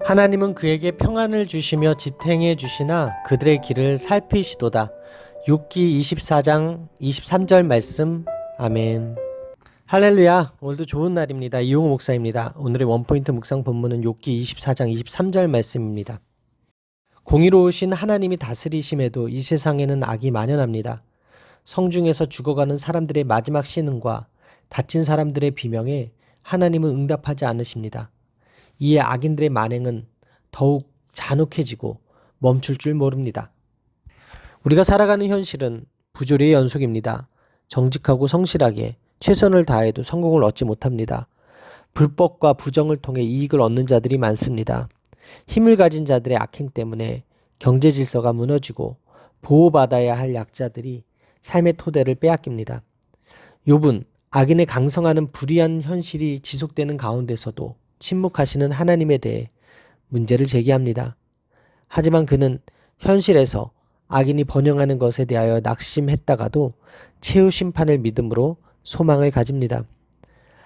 하나님은 그에게 평안을 주시며 지탱해 주시나 그들의 길을 살피시도다. 6기 24장 23절 말씀. 아멘. 할렐루야. 오늘도 좋은 날입니다. 이용호 목사입니다. 오늘의 원포인트 묵상 본문은 6기 24장 23절 말씀입니다. 공의로우신 하나님이 다스리심에도 이 세상에는 악이 만연합니다. 성중에서 죽어가는 사람들의 마지막 신음과 다친 사람들의 비명에 하나님은 응답하지 않으십니다. 이에 악인들의 만행은 더욱 잔혹해지고 멈출 줄 모릅니다. 우리가 살아가는 현실은 부조리의 연속입니다. 정직하고 성실하게 최선을 다해도 성공을 얻지 못합니다. 불법과 부정을 통해 이익을 얻는 자들이 많습니다. 힘을 가진 자들의 악행 때문에 경제 질서가 무너지고 보호받아야 할 약자들이 삶의 토대를 빼앗깁니다. 욥은 악인의 강성하는 불의한 현실이 지속되는 가운데서도 침묵하시는 하나님에 대해 문제를 제기합니다. 하지만 그는 현실에서 악인이 번영하는 것에 대하여 낙심했다가도 최후 심판을 믿음으로 소망을 가집니다.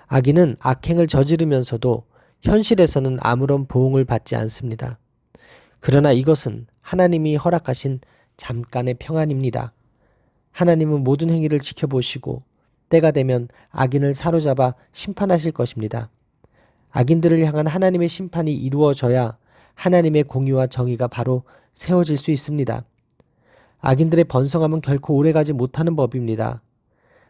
악인은 악행을 저지르면서도 현실에서는 아무런 보응을 받지 않습니다. 그러나 이것은 하나님이 허락하신 잠깐의 평안입니다. 하나님은 모든 행위를 지켜보시고 때가 되면 악인을 사로잡아 심판하실 것입니다. 악인들을 향한 하나님의 심판이 이루어져야 하나님의 공의와 정의가 바로 세워질 수 있습니다. 악인들의 번성함은 결코 오래가지 못하는 법입니다.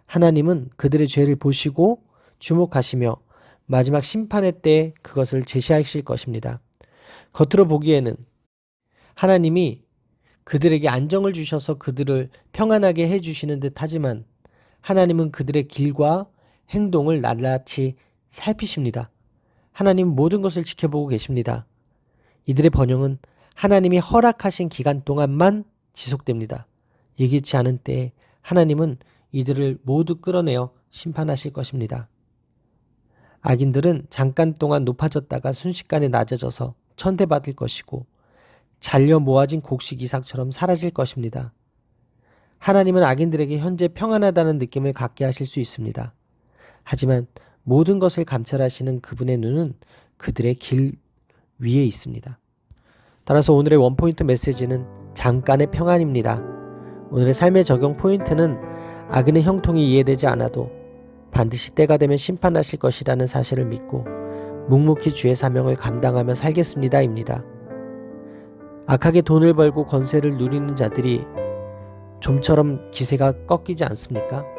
하나님은 그들의 죄를 보시고 주목하시며 마지막 심판의 때 그것을 제시하실 것입니다. 겉으로 보기에는 하나님이 그들에게 안정을 주셔서 그들을 평안하게 해주시는 듯 하지만 하나님은 그들의 길과 행동을 낱낱이 살피십니다. 하나님은 모든 것을 지켜보고 계십니다. 이들의 번영은 하나님이 허락하신 기간 동안만 지속됩니다. 예기치 않은 때에 하나님은 이들을 모두 끌어내어 심판하실 것입니다. 악인들은 잠깐 동안 높아졌다가 순식간에 낮아져서 천대받을 것이고 잘려 모아진 곡식 이삭처럼 사라질 것입니다. 하나님은 악인들에게 현재 평안하다는 느낌을 갖게 하실 수 있습니다. 하지만 모든 것을 감찰하시는 그분의 눈은 그들의 길 위에 있습니다. 따라서 오늘의 원포인트 메시지는 잠깐의 평안입니다. 오늘의 삶의 적용 포인트는 악인의 형통이 이해되지 않아도 반드시 때가 되면 심판하실 것이라는 사실을 믿고 묵묵히 주의 사명을 감당하며 살겠습니다입니다. 악하게 돈을 벌고 권세를 누리는 자들이 좀처럼 기세가 꺾이지 않습니까?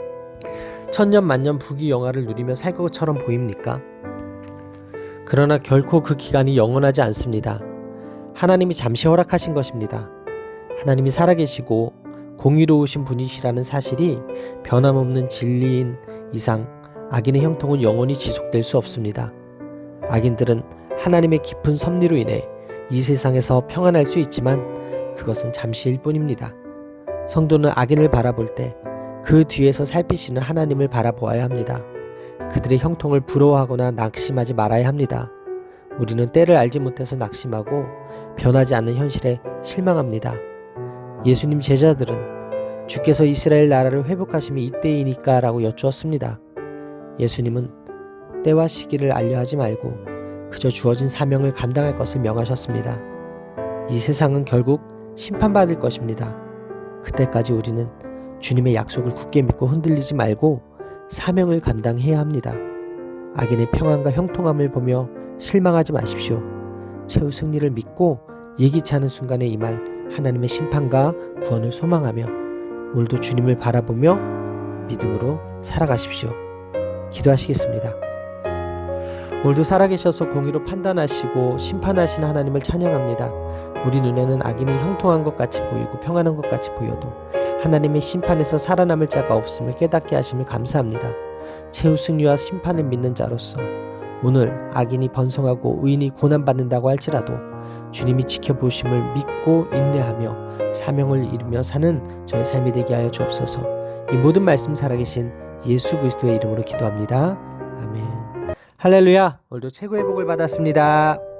천년 만년 부귀 영화를 누리며 살 것처럼 보입니까? 그러나 결코 그 기간이 영원하지 않습니다. 하나님이 잠시 허락하신 것입니다. 하나님이 살아계시고 공의로우신 분이시라는 사실이 변함없는 진리인 이상 악인의 형통은 영원히 지속될 수 없습니다. 악인들은 하나님의 깊은 섭리로 인해 이 세상에서 평안할 수 있지만 그것은 잠시일 뿐입니다. 성도는 악인을 바라볼 때 그 뒤에서 살피시는 하나님을 바라보아야 합니다. 그들의 형통을 부러워하거나 낙심하지 말아야 합니다. 우리는 때를 알지 못해서 낙심하고 변하지 않는 현실에 실망합니다. 예수님 제자들은 주께서 이스라엘 나라를 회복하심이 이때이니까 라고 여쭈었습니다. 예수님은 때와 시기를 알려하지 말고 그저 주어진 사명을 감당할 것을 명하셨습니다. 이 세상은 결국 심판받을 것입니다. 그때까지 우리는 주님의 약속을 굳게 믿고 흔들리지 말고 사명을 감당해야 합니다. 악인의 평안과 형통함을 보며 실망하지 마십시오. 최후 승리를 믿고 예기치 않은 순간에 임할 하나님의 심판과 구원을 소망하며 오늘도 주님을 바라보며 믿음으로 살아가십시오. 기도하시겠습니다. 오늘도 살아계셔서 공의로 판단하시고 심판하시는 하나님을 찬양합니다. 우리 눈에는 악인이 형통한 것 같이 보이고 평안한 것 같이 보여도 하나님의 심판에서 살아남을 자가 없음을 깨닫게 하심을 감사합니다. 최후 승리와 심판을 믿는 자로서 오늘 악인이 번성하고 의인이 고난받는다고 할지라도 주님이 지켜보심을 믿고 인내하며 사명을 이루며 사는 저의 삶이 되게 하여 주옵소서. 이 모든 말씀 살아계신 예수 그리스도의 이름으로 기도합니다. 아멘. 할렐루야. 오늘도 최고의 복을 받았습니다.